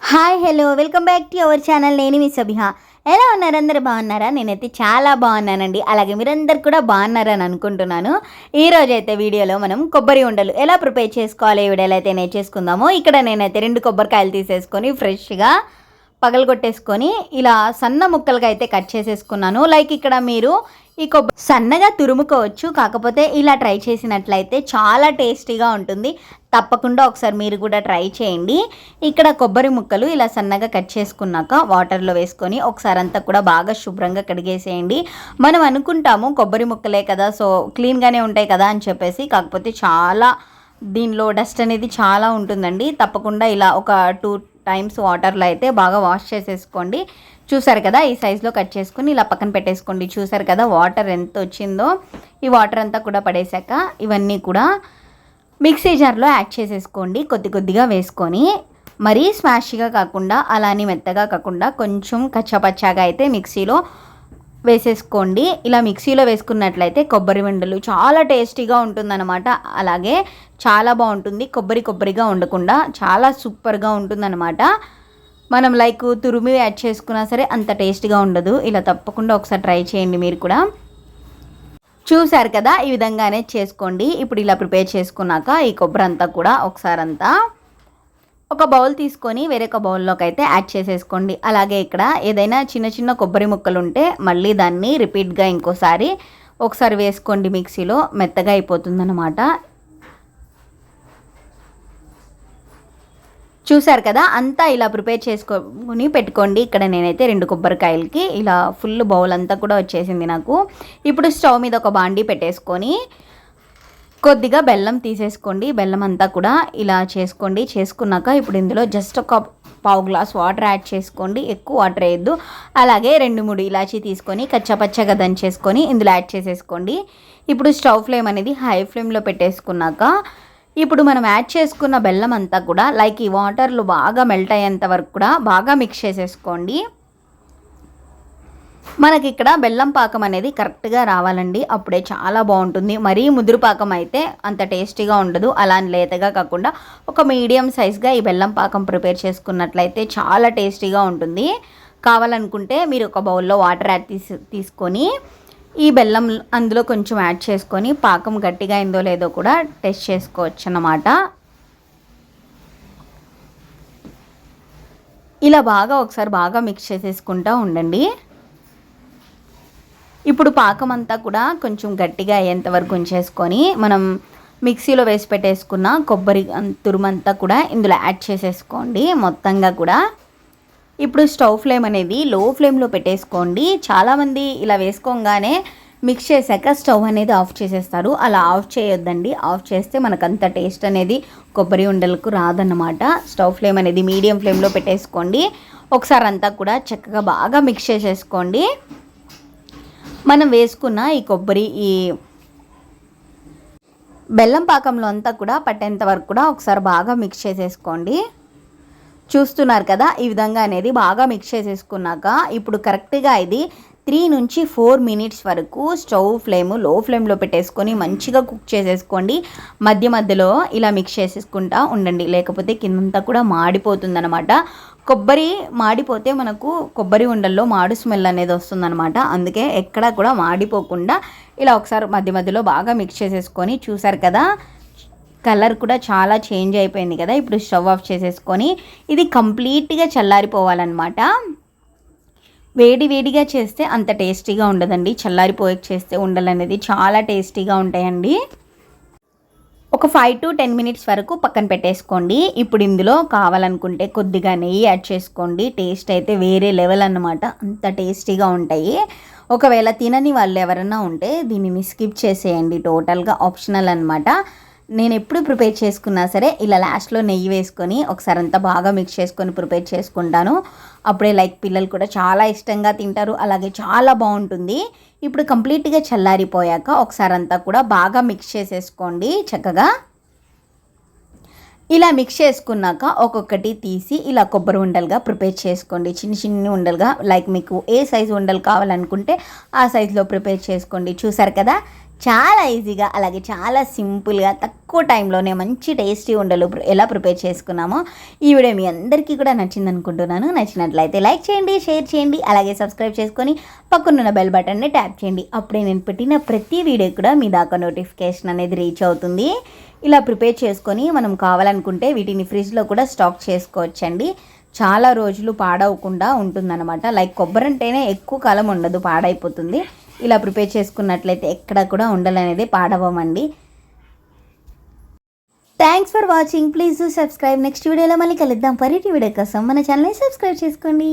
Hi hello welcome back to our channel. నేను మీ సభిహ ఎలా ఉన్నారు? అందరు బాగున్నారా? నేనైతే చాలా బాగున్నానండి. అలాగే మీరందరు కూడా బాగున్నారని అనుకుంటున్నాను. ఈ రోజు అయితే వీడియోలో మనం కొబ్బరి ఉండలు ఎలా ప్రిపేర్ చేసుకోవాలి? ఈ వీడియోలో అయితే నేర్చేసుకుందామో ఇక్కడ నేనైతే రెండు కొబ్బరికాయలు తీసేసుకొని ఫ్రెష్గా పగలగొట్టేసుకొని ఇలా సన్న ముక్కలుగా అయితే కట్ చేసేసుకున్నాను. లైక్ ఇక్కడ మీరు ఈ కొబ్బరి సన్నగా తురుముకోవచ్చు. కాకపోతే ఇలా ట్రై చేసినట్లయితే చాలా టేస్టీగా ఉంటుంది. తప్పకుండా ఒకసారి మీరు కూడా ట్రై చేయండి. ఇక్కడ కొబ్బరి ముక్కలు ఇలా సన్నగా కట్ చేసుకున్నాక వాటర్లో వేసుకొని ఒకసారి అంతా కూడా బాగా శుభ్రంగా కడిగేసేయండి. మనం అనుకుంటాము కొబ్బరి ముక్కలే కదా సో క్లీన్గానే ఉంటాయి కదా అని చెప్పేసి. కాకపోతే చాలా దీనిలో డస్ట్ అనేది చాలా ఉంటుందండి. తప్పకుండా ఇలా ఒక టూ టైమ్స్ వాటర్లో అయితే బాగా వాష్ చేసేసుకోండి. చూసారు కదా ఈ సైజులో కట్ చేసుకుని ఇలా పక్కన పెట్టేసుకోండి. చూసారు కదా వాటర్ ఎంత వచ్చిందో ఈ వాటర్ అంతా కూడా పడేశాక ఇవన్నీ కూడా మిక్సీ జార్లో యాడ్ చేసేసుకోండి. కొద్ది కొద్దిగా వేసుకొని మరీ స్మాష్గా కాకుండా అలానే మెత్తగా కాకుండా కొంచెం కచ్చపచ్చాగా అయితే మిక్సీలో వేసేసుకోండి. ఇలా మిక్సీలో వేసుకున్నట్లయితే కొబ్బరి వెండలు చాలా టేస్టీగా ఉంటుందన్నమాట. అలాగే చాలా బాగుంటుంది. కొబ్బరి కొబ్బరిగా ఉండకుండా చాలా సూపర్గా ఉంటుందన్నమాట. మనం లైక్ తురిమి యాడ్ చేసుకున్నా సరే అంత టేస్ట్గా ఉండదు. ఇలా తప్పకుండా ఒకసారి ట్రై చేయండి మీరు కూడా. చూశారు కదా? ఈ విధంగానే చేసుకోండి. ఇప్పుడు ఇలా ప్రిపేర్ చేసుకున్నాక ఈ కొబ్బరి అంతా కూడా ఒకసారి అంతా ఒక బౌల్ తీసుకొని వేరొక బౌల్లోకి అయితే యాడ్ చేసేసుకోండి. అలాగే ఇక్కడ ఏదైనా చిన్న చిన్న కొబ్బరి ముక్కలు ఉంటే మళ్ళీ దాన్ని రిపీట్గా ఇంకోసారి ఒకసారి వేసుకోండి మిక్సీలో. మెత్తగా అయిపోతుందన్నమాట. చూసారు కదా అంతా ఇలా ప్రిపేర్ చేసుకొని పెట్టుకోండి. ఇక్కడ నేనైతే రెండు కొబ్బరికాయలకి ఇలా ఫుల్ బౌల్ అంతా కూడా వచ్చేసింది నాకు. ఇప్పుడు స్టవ్ మీద ఒక బాండీ పెట్టేసుకొని కొద్దిగా బెల్లం తీసేసుకోండి. బెల్లం అంతా కూడా ఇలా చేసుకోండి. చేసుకున్నాక ఇప్పుడు ఇందులో జస్ట్ ఒక పావు గ్లాస్ వాటర్ యాడ్ చేసుకోండి. ఎక్కువ వాటర్ వేయద్దు. అలాగే రెండు మూడు ఇలాచీ తీసుకొని కచ్చపచ్చగా దంచేసుకొని ఇందులో యాడ్ చేసేసుకోండి. ఇప్పుడు స్టవ్ ఫ్లేమ్ అనేది హై ఫ్లేమ్లో పెట్టేసుకున్నాక ఇప్పుడు మనం యాడ్ చేసుకున్న బెల్లం అంతా కూడా లైక్ ఈ వాటర్లు బాగా మెల్ట్ అయ్యేంత వరకు కూడా బాగా మిక్స్ చేసేసుకోండి. మనకి ఇక్కడ బెల్లం పాకం అనేది కరెక్ట్గా రావాలండి. అప్పుడే చాలా బాగుంటుంది. మరీ ముదురు పాకం అయితే అంత టేస్టీగా ఉండదు. అలా లేతగా కాకుండా ఒక మీడియం సైజ్గా ఈ బెల్లం పాకం ప్రిపేర్ చేసుకున్నట్లయితే చాలా టేస్టీగా ఉంటుంది. కావాలనుకుంటే మీరు ఒక బౌల్లో వాటర్ యాడ్ తీసు తీసుకొని ఈ బెల్లం అందులో కొంచెం యాడ్ చేసుకొని పాకం గట్టిగా అయిందో లేదో కూడా టెస్ట్ చేసుకోవచ్చు అన్నమాట ఇలా బాగా ఒకసారి బాగా మిక్స్ చేసేసుకుంటూ ఉండండి. ఇప్పుడు పాకం అంతా కూడా కొంచెం గట్టిగా అయ్యేంత వరకు ఉంచేసుకొని మనం మిక్సీలో వేసి పెట్టేసుకున్న కొబ్బరి తురుమంతా కూడా ఇందులో యాడ్ చేసేసుకోండి. మొత్తంగా కూడా ఇప్పుడు స్టవ్ ఫ్లేమ్ అనేది లో ఫ్లేమ్లో పెట్టేసుకోండి. చాలామంది ఇలా వేసుకోగానే మిక్స్ చేశాక స్టవ్ అనేది ఆఫ్ చేసేస్తారు. అలా ఆఫ్ చేయొద్దండి. ఆఫ్ చేస్తే మనకు అంత టేస్ట్ అనేది కొబ్బరి ఉండలకు రాదన్నమాట. స్టవ్ ఫ్లేమ్ అనేది మీడియం ఫ్లేమ్లో పెట్టేసుకోండి. ఒకసారి అంతా కూడా చక్కగా బాగా మిక్స్ చేసేసుకోండి. మనం వేసుకున్న ఈ కొబ్బరి ఈ బెల్లం పాకంలో అంతా కూడా పట్టేంత వరకు కూడా ఒకసారి బాగా మిక్స్ చేసేసుకోండి. చూస్తున్నారు కదా ఈ విధంగా అనేది బాగా మిక్స్ చేసేసుకున్నాక ఇప్పుడు కరెక్ట్గా ఇది త్రీ నుంచి ఫోర్ మినిట్స్ వరకు స్టవ్ ఫ్లేమ్లో ఫ్లేమ్లో పెట్టేసుకొని మంచిగా కుక్ చేసేసుకోండి. మధ్య మధ్యలో ఇలా మిక్స్ చేసేసుకుంటా ఉండండి. లేకపోతే కిందంతా కూడా మాడిపోతుందనమాట కొబ్బరి మాడిపోతే మనకు కొబ్బరి ఉండల్లో మాడు స్మెల్ అనేది వస్తుందనమాట అందుకే ఎక్కడా కూడా మాడిపోకుండా ఇలా ఒకసారి మధ్య మధ్యలో బాగా మిక్స్ చేసేసుకొని చూసారు కదా కలర్ కూడా చాలా చేంజ్ అయిపోయింది కదా. ఇప్పుడు స్టవ్ ఆఫ్ చేసేసుకొని ఇది కంప్లీట్గా చల్లారిపోవాలన్నమాట. వేడి వేడిగా చేస్తే అంత టేస్టీగా ఉండదండి. చల్లారిపోయి చేస్తే ఉండలు అనేది చాలా టేస్టీగా ఉంటాయండి. ఒక ఫైవ్ టు టెన్ మినిట్స్ వరకు పక్కన పెట్టేసుకోండి. ఇప్పుడు ఇందులో కావాలనుకుంటే కొద్దిగా నెయ్యి యాడ్ చేసుకోండి. టేస్ట్ అయితే వేరే లెవెల్ అనమాట అంత టేస్టీగా ఉంటాయి. ఒకవేళ తినని వాళ్ళు ఎవరైనా ఉంటే దీనిని స్కిప్ చేసేయండి. టోటల్గా ఆప్షనల్ అనమాట నేను ఎప్పుడు ప్రిపేర్ చేసుకున్నా సరే ఇలా లాస్ట్లో నెయ్యి వేసుకొని ఒకసారి అంతా బాగా మిక్స్ చేసుకొని ప్రిపేర్ చేసుకుంటాను. అప్పుడే లైక్ పిల్లలు కూడా చాలా ఇష్టంగా తింటారు. అలాగే చాలా బాగుంటుంది. ఇప్పుడు కంప్లీట్గా చల్లారిపోయాక ఒకసారి అంతా కూడా బాగా మిక్స్ చేసేసుకోండి చక్కగా. ఇలా మిక్స్ చేసుకున్నాక ఒక్కొక్కటి తీసి ఇలా కొబ్బరి ఉండలుగా ప్రిపేర్ చేసుకోండి. చిన్న చిన్న ఉండలుగా లైక్ మీకు ఏ సైజు ఉండలు కావాలనుకుంటే ఆ సైజులో ప్రిపేర్ చేసుకోండి. చూసారు కదా? చాలా ఈజీగా అలాగే చాలా సింపుల్గా తక్కువ టైంలోనే మంచి టేస్టీ ఉండలు ఎలా ప్రిపేర్ చేసుకున్నామో ఈ వీడియో మీ అందరికీ కూడా నచ్చింది అనుకుంటున్నాను నచ్చినట్లయితే లైక్ చేయండి షేర్ చేయండి అలాగే సబ్స్క్రైబ్ చేసుకొని పక్కనున్న బెల్ బటన్ని ట్యాప్ చేయండి. అప్పుడే నేను పెట్టిన ప్రతి వీడియో కూడా మీ దాకా నోటిఫికేషన్ అనేది రీచ్ అవుతుంది. ఇలా ప్రిపేర్ చేసుకొని మనం కావాలనుకుంటే వీటిని ఫ్రిడ్జ్లో కూడా స్టాక్ చేసుకోవచ్చండి. చాలా రోజులు పాడవకుండా ఉంటుందన్నమాట. లైక్ కొబ్బరి అంటేనే ఎక్కువ కాలం ఉండదు పాడైపోతుంది. ఇలా ప్రిపేర్ చేసుకున్నట్లయితే ఎక్కడ కూడా ఉండలు అనేది పాడవమండి thanks for watching please subscribe next వీడియోలో మళ్ళీ కలుద్దాం. పరిటి వీడియో కోసం మన ఛానల్ని సబ్స్క్రైబ్ చేసుకోండి.